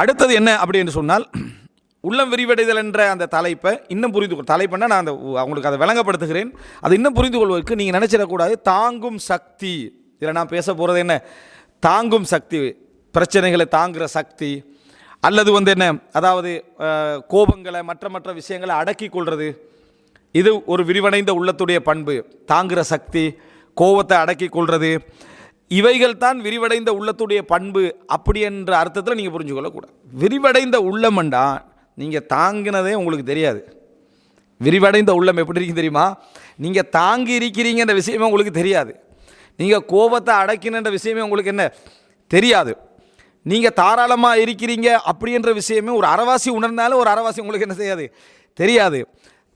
அடுத்தது என்ன அப்படின்னு சொன்னால் உள்ளம் விரிவடைதல் என்ற அந்த தலைப்பை இன்னும் புரிந்து கொள் தலைப்புன்னா நான் அந்த அவங்களுக்கு அதை விளங்கப்படுத்துகிறேன். அதை இன்னும் புரிந்து கொள்வதற்கு நீங்கள் நினச்சிடக்கூடாது தாங்கும் சக்தி. இதில் நான் பேச போகிறது என்ன? தாங்கும் சக்தி பிரச்சனைகளை தாங்குகிற சக்தி. அல்லது வந்து என்ன? அதாவது கோபங்களை மற்ற மற்ற விஷயங்களை அடக்கி கொள்வது இது ஒரு விரிவடைந்த உள்ளத்துடைய பண்பு. தாங்குகிற சக்தி கோபத்தை அடக்கி கொள்வது இவைகள் தான் விரிவடைந்த உள்ளத்துடைய பண்பு அப்படி என்ற அர்த்தத்தில் நீங்கள் புரிஞ்சுக்கொள்ளக்கூடாது. விரிவடைந்த உள்ளமண்டா நீங்கள் தாங்கினதே உங்களுக்கு தெரியாது. விரிவடைந்த உள்ளம் எப்படி இருக்கு தெரியுமா? நீங்கள் தாங்கி இருக்கிறீங்கன்ற விஷயமே உங்களுக்கு தெரியாது. நீங்கள் கோபத்தை அடக்கினன்ற விஷயமே உங்களுக்கு என்ன? தெரியாது. நீங்கள் தாராளமாக இருக்கிறீங்க அப்படின்ற விஷயமே ஒரு அறவாசி உணர்ந்தாலும் ஒரு அறவாசி உங்களுக்கு என்ன செய்யாது தெரியாது.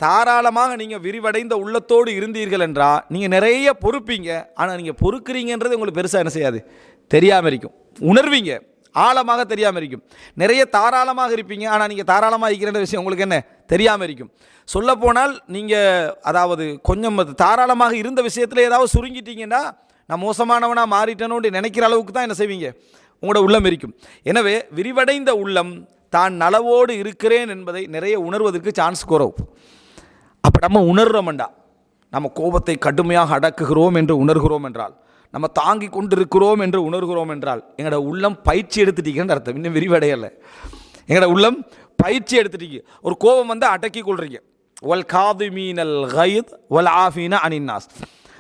தாராளமாக நீங்கள் விரிவடைந்த உள்ளத்தோடு இருந்தீர்கள் என்றால் நீங்கள் நிறைய பொறுப்பீங்க. ஆனால் நீங்கள் பொறுக்கிறீங்கன்றது உங்களுக்கு பெருசாக என்ன செய்யாது? தெரியாமல் இருக்கும். உணர்வீங்க. ஆழமாக தெரியாமல் இருக்கும். நிறைய தாராளமாக இருப்பீங்க. ஆனால் நீங்கள் தாராளமாக இருக்கிற விஷயம் உங்களுக்கு என்ன? தெரியாமல் இருக்கும். சொல்லப்போனால் நீங்கள் அதாவது கொஞ்சம் தாராளமாக இருந்த விஷயத்தில் ஏதாவது சுருங்கிட்டீங்கன்னா நான் மோசமானவனாக மாறிட்டேனோன்னு நினைக்கிற அளவுக்கு தான் என்ன செய்வீங்க? உங்களோட உள்ளம் இருக்கும். எனவே விரிவடைந்த உள்ளம் தான் நலவோடு இருக்கிறேன் என்பதை நிறைய உணர்வதற்கு சான்ஸ் குறவு. அப்போ நம்ம உணர்றோம்டா. நம்ம கோபத்தை கடுமையாக அடக்குகிறோம் என்று உணர்கிறோம் என்றால் நம்ம தாங்கி கொண்டிருக்கிறோம் என்று உணர்கிறோம் என்றால் எங்களோட உள்ளம் பயிற்சி எடுத்துட்டீங்கன்னு அர்த்தம். இன்னும் விரிவடையலை. எங்களோட உள்ளம் பயிற்சி எடுத்துட்டீங்க. ஒரு கோபம் வந்து அடக்கி கொள்றீங்க. வல் காது மீனல் கயித் வல் ஆஃபீன அனின்னாஸ்.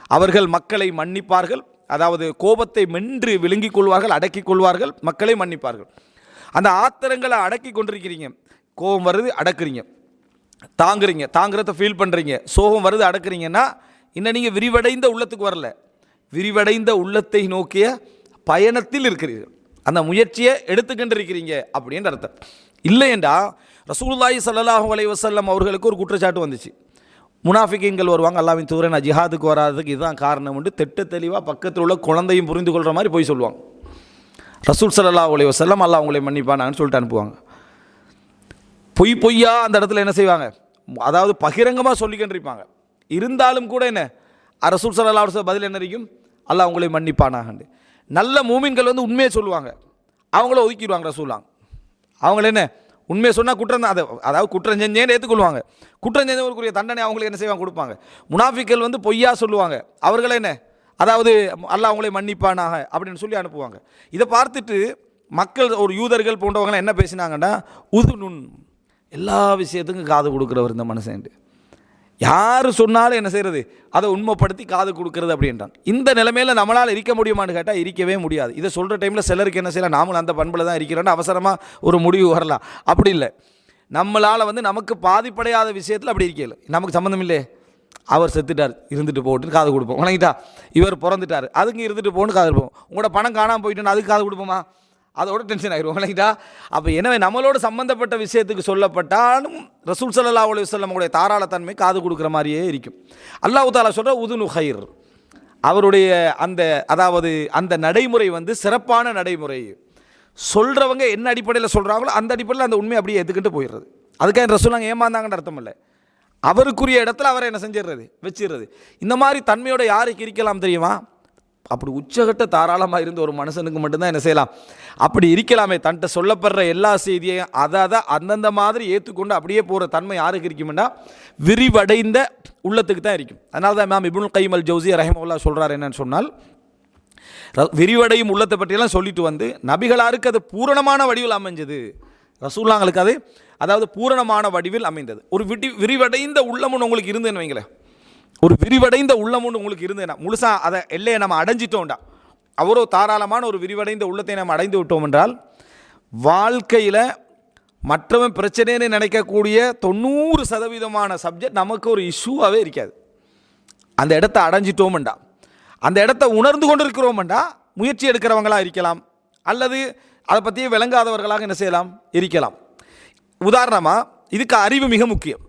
அவர்கள் மக்களை மன்னிப்பார்கள். அதாவது கோபத்தை மென்று விழுங்கிக் கொள்வார்கள் அடக்கிக் கொள்வார்கள் மக்களை மன்னிப்பார்கள். அந்த ஆத்திரங்களை அடக்கி கொண்டிருக்கிறீங்க. கோபம் வருது அடக்குறீங்க. தாங்குறீங்க தாங்குறத ஃபீல் பண்ணுறீங்க சோகம் வருது அடக்குறீங்கன்னா இன்னும் நீங்கள் விரிவடைந்த உள்ளத்துக்கு வரல. விரிவடைந்த உள்ளத்தை நோக்கிய பயணத்தில் இருக்கிறீர்கள். அந்த முயற்சியை எடுத்துக்கிட்டு இருக்கிறீங்க அப்படின்ற அர்த்தம். இல்லையென்றா ரசூல்லாய் சல்லாஹூ அலை வசல்லம் அவர்களுக்கு ஒரு குற்றச்சாட்டு வந்துச்சு. முனாஃபிக்கிங்கள் வருவாங்க அல்லாவின் தூர நான் ஜிஹாதுக்கு வராததுக்கு இதுதான் காரணம் உண்டு திட்ட தெளிவாக பக்கத்தில் உள்ள குழந்தையும் புரிந்து கொள்கிற மாதிரி போய் சொல்லுவாங்க. ரசூல் ஸல்லல்லாஹு அலைஹி வசல்லம் அல்லாஹ் உங்களை மன்னிப்பானான்னு சொல்லிட்டு அனுப்புவாங்க. பொய் பொய்யா அந்த இடத்துல என்ன செய்வாங்க? அதாவது பகிரங்கமாக சொல்லிக்கிட்டிருப்பாங்க இருந்தாலும் கூட என்ன? அரசூல் சல்லா பதில் என்ன இருக்கும் அல்லாஹ் உங்களை மன்னிப்பானாகண்டு நல்ல மூமின்கள் வந்து உண்மையை சொல்லுவாங்க. அவங்கள ஒதுக்கிடுவாங்க ரசூலாங்க அவங்கள என்ன? உண்மையை சொன்னால் குற்றம் தான். அதை அதாவது குற்றம் செஞ்சேன்னு ஏற்றுக்கொள்வாங்க குற்றம் செஞ்சவங்களுக்குரிய தண்டனை அவங்களுக்கு என்ன செய்வாங்க? கொடுப்பாங்க. முனாஃபிக்கள் வந்து பொய்யா சொல்லுவாங்க. அவங்கள என்ன? அதாவது அல்லாஹ் அவங்களை மன்னிப்பானாக அப்படின்னு சொல்லி அனுப்புவாங்க. இதை பார்த்துட்டு மக்கள் ஒரு யூதர்கள் போன்றவங்களாம் என்ன பேசினாங்கன்னா உதுநுண் எல்லா விஷயத்துக்கும் காது கொடுக்குறவர் இந்த மனுஷன்ட்டு. யார் சொன்னாலும் என்ன செய்கிறது அதை உண்மைப்படுத்தி காது கொடுக்குறது அப்படின்றான். இந்த நிலைமையில் நம்மளால் இருக்க முடியுமான்னு கேட்டால் இருக்கவே முடியாது. இதை சொல்கிற டைமில் சிலருக்கு என்ன செய்யலாம்? நாமளும் அந்த பண்பில் தான் இருக்கிறோன்னு அவசரமாக ஒரு முடிவு வரலாம். அப்படி இல்லை. நம்மளால் வந்து நமக்கு பாதிப்படையாத விஷயத்தில் அப்படி இருக்கல நமக்கு சம்மந்தம் இல்லையே. அவர் செத்துட்டார். இருந்துட்டு போட்டுன்னு காது கொடுப்போம். வணங்கிட்டா. இவர் பிறந்துட்டார். அதுக்கு இருந்துட்டு போன்னு காது கொடுப்போம். உங்களோட பணம் காணாமல் போயிட்டுன்னு அதுக்கு காது கொடுப்போமா? அதோட டென்ஷன் ஆகிடுவோம் இல்லைங்களா அப்போ எனவே நம்மளோட சம்மந்தப்பட்ட விஷயத்துக்கு சொல்லப்பட்டாலும் ரசூல் சல்லா அலி வல்லமுடைய தாராளத்தன்மை காது கொடுக்குற மாதிரியே இருக்கும். அல்லாஹு தாலா சொல்கிற உதுனு ஹைர் அவருடைய அந்த அதாவது அந்த நடைமுறை வந்து சிறப்பான நடைமுறை. சொல்கிறவங்க என்ன அடிப்படையில் சொல்கிறாங்களோ அந்த அடிப்படையில் அந்த உண்மையை அப்படியே எடுத்துக்கிட்டு போயிடுறது. அதுக்காக ரசூலாங்க ஏமாந்தாங்கன்னு அர்த்தம் இல்லை. அவருக்குரிய இடத்துல அவரை என்ன செஞ்சிடுறது? வச்சிடுறது. இந்த மாதிரி தன்மையோட யாருக்கு இருக்கலாம் தெரியுமா? அப்படி உச்சகட்ட தாராளமாக இருந்த ஒரு மனுஷனுக்கு மட்டும்தான் என்ன செய்யலாம்? அப்படி இருக்கலாமே தன்ட்ட சொல்லப்படுற எல்லா செய்தியையும் அதை அதை அந்தந்த மாதிரி ஏற்றுக்கொண்டு அப்படியே போகிற தன்மை யாருக்கு இருக்கும்னா விரிவடைந்த உள்ளத்துக்கு தான் இருக்கும். அதனால தான் மேம் இபுல் கைமல் ஜவுசி ரஹமவுல்லா சொல்கிறார் என்னன்னு சொன்னால் விரிவடையும் உள்ளத்தை பற்றியெல்லாம் சொல்லிட்டு வந்து நபிகளாருக்கு அது பூரணமான வடிவில் அமைஞ்சது. ரசூல்லாங்களுக்கு அது அதாவது பூரணமான வடிவில் அமைந்தது. ஒரு விடி விரிவடைந்த உள்ளம் ஒன்று உங்களுக்கு இருந்துன்னு வைங்களேன். ஒரு விரிவடைந்த உள்ளம் ஒன்று உங்களுக்கு இருந்ததுன்னா முழுசாக அதை எல்லையை நம்ம அடைஞ்சிட்டோம்டா. அவரோ தாராளமான ஒரு விரிவடைந்த உள்ளத்தை நம்ம அடைந்து விட்டோம் என்றால் வாழ்க்கையில் மற்றவன் பிரச்சனைன்னு நினைக்கக்கூடிய தொண்ணூறு சதவீதமான சப்ஜெக்ட் நமக்கு ஒரு இஷ்யூவாகவே இருக்காது. அந்த இடத்த அடைஞ்சிட்டோம்டா. அந்த இடத்த உணர்ந்து கொண்டு இருக்கிறோம்டா முயற்சி எடுக்கிறவங்களாக இருக்கலாம். அல்லது அதை பற்றியே விளங்காதவர்களாக என்ன செய்யலாம்? இருக்கலாம். உதாரணமாக இதுக்கு அறிவு மிக முக்கியம்.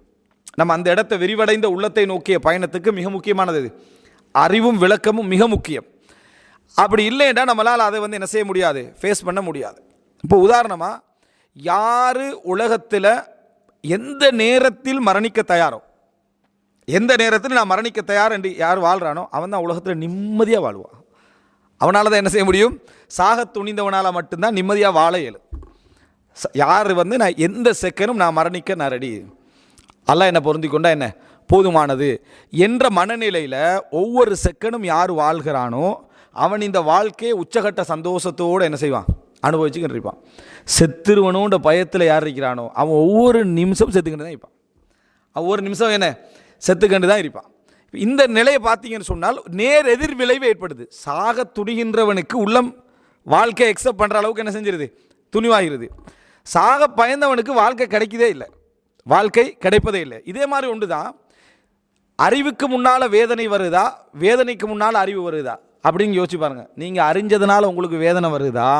நம்ம அந்த இடத்த விரிவடைந்த உள்ளத்தை நோக்கிய பயணத்துக்கு மிக முக்கியமானது இது. அறிவும் விளக்கமும் மிக முக்கியம். அப்படி இல்லைன்னா நம்மளால் அதை வந்து என்ன செய்ய முடியாது? ஃபேஸ் பண்ண முடியாது. இப்போ உதாரணமாக யார் உலகத்தில் எந்த நேரத்தில் மரணிக்க தயாரோ? எந்த நேரத்தில் நான் மரணிக்க தயார் என்று யார் வாழ்கிறானோ அவன் தான் உலகத்தில் நிம்மதியாக வாழ்வான். அவனால் தான் என்ன செய்ய முடியும்? சாக துணிந்தவனால் மட்டும்தான் நிம்மதியாக வாழ இயலும். யார் வந்து நான் எந்த செகண்டும் நான் மரணிக்க நான் ரெடி அல்லாஹ் என்னை பொருந்தி கொண்டா என்ன? போதுமானது. என்ற மனநிலையில் ஒவ்வொரு செகண்டும் யார் வாழ்கிறானோ அவன் இந்த வாழ்க்கையை உச்சகட்ட சந்தோஷத்தோடு என்ன செய்வான்? அனுபவிச்சுக்கிட்டு இருப்பான். செத்துருவனோன்ற பயத்தில் யார் இருக்கிறானோ அவன் ஒவ்வொரு நிமிஷம் செத்துக்கிட்டு தான் இருப்பான். ஒவ்வொரு நிமிஷம் என்ன? செத்துக்கண்டு தான் இருப்பான். இந்த நிலையை பார்த்தீங்கன்னு சொன்னால் நேர் எதிர் விளைவு ஏற்படுது. சாக துணிகின்றவனுக்கு உள்ளம் வாழ்க்கையை எக்ஸப்ட் பண்ணுற அளவுக்கு என்ன செஞ்சிருது? துணிவாகிறது. சாக பயந்தவனுக்கு வாழ்க்கை கிடைக்கதே இல்லை. வாழ்க்கை கிடைப்பதே இல்லை. இதே மாதிரி ஒன்று தான் அறிவுக்கு முன்னால் வேதனை வருதா? வேதனைக்கு முன்னால் அறிவு வருதா? அப்படின்னு யோசிச்சு பாருங்கள் நீங்கள் அறிஞ்சதுனால உங்களுக்கு வேதனை வருதா?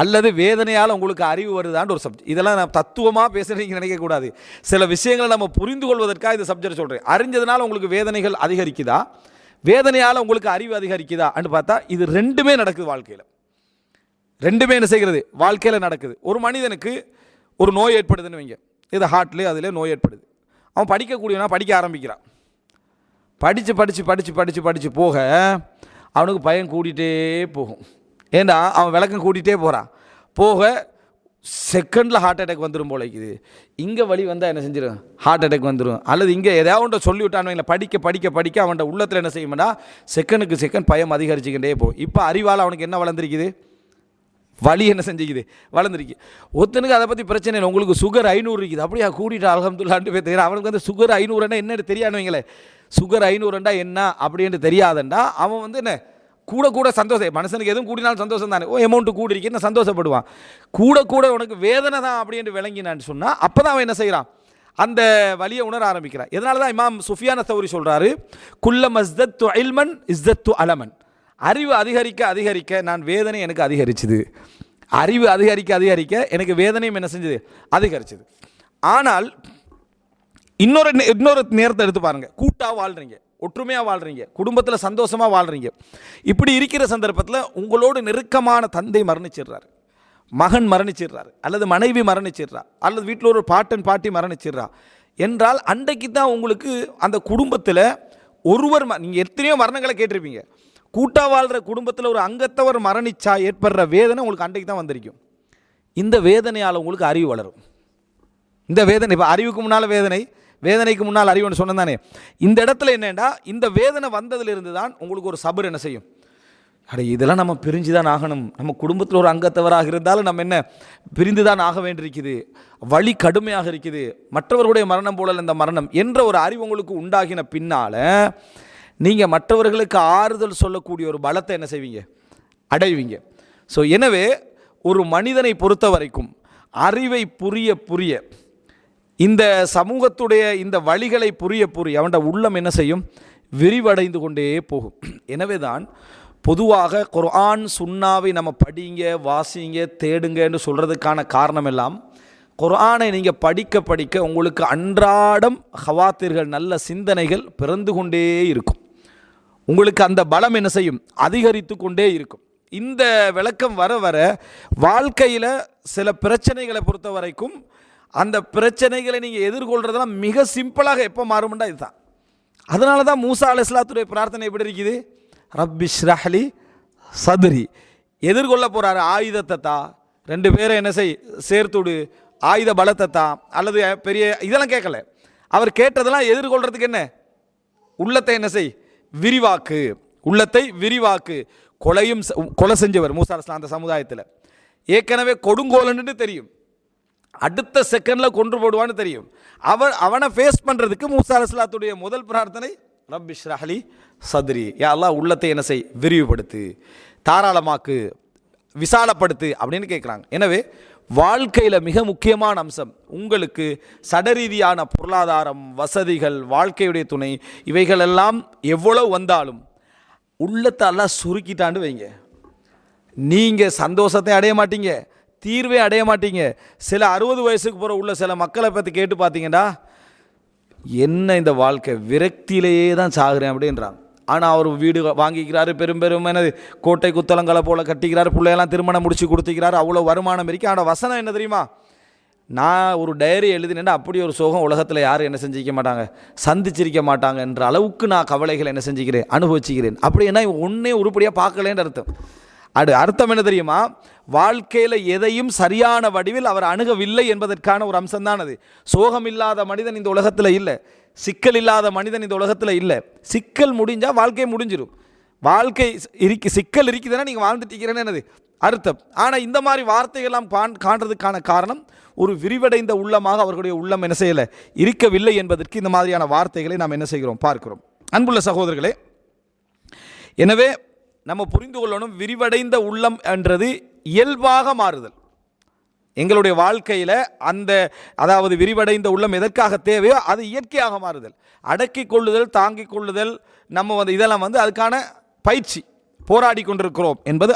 அல்லது வேதனையால் உங்களுக்கு அறிவு வருதான்னு ஒரு சப்ஜெக்ட் இதெல்லாம் நான் தத்துவமாக பேசுகிறீங்க நினைக்கக்கூடாது சில விஷயங்களை நம்ம புரிந்து கொள்வதற்காக இந்த சப்ஜெக்ட் சொல்கிறேன் அறிஞ்சதுனால உங்களுக்கு வேதனைகள் அதிகரிக்குதா? வேதனையால் உங்களுக்கு அறிவு அதிகரிக்குதா? பார்த்தா இது ரெண்டுமே நடக்குது வாழ்க்கையில். ரெண்டுமே என்ன செய்கிறது? வாழ்க்கையில் நடக்குது. ஒரு மனிதனுக்கு ஒரு நோய் ஏற்படுதுன்னு வைங்க. இது ஹார்ட்லேயே அதிலே நோய் ஏற்படுது. அவன் படிக்கக்கூடியவனா படிக்க ஆரம்பிக்கிறான். படித்து படித்து படித்து படித்து படித்து போக அவனுக்கு பயம் கூட்டிகிட்டே போகும். ஏண்டா? அவன் விளக்கம் கூட்டிகிட்டே போகிறான் போக செகண்டில் ஹார்ட் அட்டாக் வந்துடும் போல இருக்குது. இங்கே வழி வந்தால் என்ன செஞ்சிடும் ஹார்ட் அட்டாக் வந்துடும் அல்லது இங்கே ஏதாவது ஒன்றை சொல்லி விட்டான்னு படிக்க படிக்க படிக்க அவன்கிட்ட உள்ளத்தில் என்ன செய்யும்னா செகண்டுக்கு செகண்ட் பயம் அதிகரிச்சுக்கிட்டே போகும். இப்போ அறிவால் அவனுக்கு என்ன வளர்ந்துருக்குது? வலி என்ன செஞ்சுக்குது? வளர்ந்துருக்கு. ஒருத்தனுக்கு அதை பற்றி பிரச்சனை இல்லை. உங்களுக்கு சுகர் ஐநூறு இருக்குது. அப்படியா? கூட்டிட்டு அலகம்துல்லான்ட்டு போய் தெரியும் அவனுக்கு வந்து சுகர் ஐநூறுன்னா என்னன்னு தெரியாதுவீங்களே சுகர் ஐநூறுண்டா என்ன அப்படின்ட்டு தெரியாதண்டா. அவன் வந்து என்ன? கூட கூட சந்தோஷம். மனுஷனுக்கு எதுவும் கூடினாலும் சந்தோஷம் தானே. ஓ அமௌண்ட்டு கூடி இருக்குன்னு சந்தோஷப்படுவான்? கூட கூட உனக்கு வேதனை தான் அப்படின்ட்டு விளங்கினான்னு சொன்னால் அப்போ தான் அவன் என்ன செய்கிறான் அந்த வலியை உணர ஆரம்பிக்கிறான். இதனால தான் இமாம் சுஃபியான சௌரி சொல்கிறாரு குல்ல மஸ்தத்து இல்மன் இஸ்தத்து அலமன். அறிவு அதிகரிக்க அதிகரிக்க நான் வேதனை எனக்கு அதிகரிச்சுது. அறிவு அதிகரிக்க அதிகரிக்க எனக்கு வேதனையும் என்ன செஞ்சது? அதிகரிச்சது. ஆனால் இன்னொரு இன்னொரு நேரத்தை எடுத்து பாருங்க. கூட்டாக வாழ்கிறீங்க ஒற்றுமையாக வாழ்கிறீங்க குடும்பத்தில் சந்தோஷமாக வாழ்கிறீங்க இப்படி இருக்கிற சந்தர்ப்பத்தில் உங்களோடு நெருக்கமான தந்தை மரணிச்சிடுறாரு. மகன் மரணிச்சிடுறாரு. அல்லது மனைவி மரணிச்சிடுறா. அல்லது வீட்டில் ஒரு பாட்டன் பாட்டி மரணிச்சிடுறா. என்றால் அன்றைக்கு தான் உங்களுக்கு அந்த குடும்பத்தில் ஒருவர் நீங்கள் எத்தனையோ மரணங்களை கேட்டிருப்பீங்க. கூட்டாக வாழ்கிற குடும்பத்தில் ஒரு அங்கத்தவர் மரணிச்சா ஏற்படுற வேதனை உங்களுக்கு அன்றைக்கு தான் வந்திருக்கும். இந்த வேதனையால் உங்களுக்கு அறிவு வளரும். இந்த வேதனை இப்போ அறிவுக்கு முன்னால் வேதனை வேதனைக்கு முன்னால் அறிவுன்னு சொன்னேன் தானே. இந்த இடத்துல என்னென்னா இந்த வேதனை வந்ததுலேருந்து தான் உங்களுக்கு ஒரு சபர் என்ன செய்யும்? அட இதெல்லாம் நம்ம பிரிஞ்சு தான் ஆகணும். நம்ம குடும்பத்தில் ஒரு அங்கத்தவராக இருந்தாலும் நம்ம என்ன பிரிந்து தான் ஆக வேண்டியிருக்குது. வழி கடுமையாக இருக்குது. மற்றவர்களுடைய மரணம் போல இந்த மரணம் என்ற ஒரு அறிவு உங்களுக்கு உண்டாகின பின்னால் நீங்கள் மற்றவர்களுக்கு ஆறுதல் சொல்லக்கூடிய ஒரு பலத்தை என்ன செய்வீங்க? அடைவீங்க. ஸோ எனவே ஒரு மனிதனை பொறுத்த வரைக்கும் அறிவை புரிய புரிய இந்த சமூகத்துடைய இந்த வழிகளை புரிய புரிய அவனோட உள்ளம் என்ன செய்யும்? விரிவடைந்து கொண்டே போகும். எனவே தான் பொதுவாக குர்ஆன் சுண்ணாவை நம்ம படிங்க வாசிங்க தேடுங்கன்னு சொல்கிறதுக்கான காரணம் எல்லாம் குர்ஆனை நீங்கள் படிக்க படிக்க உங்களுக்கு அன்றாடம் ஹவாத்திர்கள் நல்ல சிந்தனைகள் பிறந்து கொண்டே இருக்கும். உங்களுக்கு அந்த பலம் என்ன செய்யும்? அதிகரித்து கொண்டே இருக்கும். இந்த விளக்கம் வர வர வாழ்க்கையில் சில பிரச்சனைகளை பொறுத்த வரைக்கும் அந்த பிரச்சனைகளை நீங்கள் எதிர்கொள்கிறதெல்லாம் மிக சிம்பிளாக எப்போ மாறும்டா இதுதான். அதனால தான் மூசா அலிஸ்லாத்துடைய பிரார்த்தனை எப்படி இருக்குது? ரப்பிஷ் ரஹ்லி சதுரி. எதிர்கொள்ள போகிறாரு ஆயுதத்தை தா. ரெண்டு பேரை என்ன செய் சேர்த்துடு ஆயுத பலத்தை தா. அல்லது பெரிய இதெல்லாம் கேட்கல. அவர் கேட்டதெல்லாம் எதிர்கொள்கிறதுக்கு என்ன? உள்ளத்தை என்ன செய்? விரிவாக்கு உள்ளத்தை விரிவாக்கு கொலையும் செ- கொலை செஞ்சவர் மூசா அலுவலாம் அந்த சமுதாயத்தில். ஏற்கனவே கொடுங்கோலன்னு தெரியும். அடுத்த செகண்டில் கொன்று போடுவான்னு தெரியும். அவன் அவனை ஃபேஸ் பண்ணுறதுக்கு மூசா அலுவலாத்துடைய முதல் பிரார்த்தனை ரப்பிஷ் ரஹலி சத்ரி. யா உள்ளத்தை என்ன செய் விரிவுபடுத்து தாராளமாக்கு விசாலப்படுத்து அப்படின்னு கேட்குறாங்க எனவே வாழ்க்கையில் மிக முக்கியமான அம்சம். உங்களுக்கு சடரீதியான பொருளாதாரம் வசதிகள் வாழ்க்கையுடைய துணை இவைகளெல்லாம் எவ்வளவு வந்தாலும் உள்ளத்தெல்லாம் சுருக்கிட்டாண்டு வைங்க. நீங்கள் சந்தோஷத்தை அடைய மாட்டீங்க தீர்வே அடைய மாட்டீங்க. சில அறுபது வயசுக்கு போகிற உள்ள சில மக்களை பற்றி கேட்டு பார்த்தீங்கன்னா என்ன இந்த வாழ்க்கை விரக்தியிலேயே தான் சாகுறேன் அப்படின்றாங்க. ஆனால் அவர் வீடு வாங்கிக்கிறார் பெரும் பெரும் என்னது கோட்டை குத்தலங்களை போல் கட்டிக்கிறார் பிள்ளையெல்லாம் திருமணம் முடிச்சு கொடுத்துக்கிறார் அவ்வளோ வருமானம் இருக்கு. ஆனால் வசனம் என்ன தெரியுமா? நான் ஒரு டைரி எழுதினேன்னா அப்படி ஒரு சோகம் உலகத்தில் யாரும் என்ன செஞ்சிக்க மாட்டாங்க. சந்திச்சிருக்க மாட்டாங்க என்ற அளவுக்கு நான் கவலைகளை என்ன செஞ்சுக்கிறேன் அனுபவிச்சுக்கிறேன். அப்படி என்ன ஒன்றே உருப்படியாக பார்க்கலேன்னு அர்த்தம். அது அர்த்தம் என்ன தெரியுமா? வாழ்க்கையில் எதையும் சரியான வடிவில் அவர் அணுகவில்லை என்பதற்கான ஒரு அம்சம்தான் அது. சோகம் இல்லாத மனிதன் இந்த உலகத்தில் இல்லை. சிக்கல் இல்லாத மனிதன் இந்த உலகத்தில் இல்லை. சிக்கல் முடிஞ்சால் வாழ்க்கை முடிஞ்சிடும் வாழ்க்கை இருக்கு சிக்கல் இருக்குதுன்னா நீங்கள் வாழ்ந்துட்டீங்கிறேன்னு என்னது? அர்த்தம். ஆனால் இந்த மாதிரி வார்த்தைகள்லாம் காண் காண்றதுக்கான காரணம் ஒரு விரிவடைந்த உள்ளமாக அவர்களுடைய உள்ளம் என்ன செய்யலை? இருக்கவில்லை என்பதற்கு இந்த மாதிரியான வார்த்தைகளை நாம் என்ன செய்கிறோம்? பார்க்கிறோம். அன்புள்ள சகோதரர்களே எனவே நம்ம புரிந்து கொள்ளணும் விரிவடைந்த உள்ளம் என்றது இயல்பாக மாறுதல். எங்களுடைய வாழ்க்கையில் அந்த அதாவது விரிவடைந்த உள்ளம் எதற்காக தேவையோ அது இயற்கையாக மாறுதல். அடக்கிக் கொள்ளுதல் தாங்கிக் கொள்ளுதல் நம்ம வந்து இதெல்லாம் வந்து அதுக்கான பயிற்சி போராடி கொண்டிருக்கிறோம் என்பது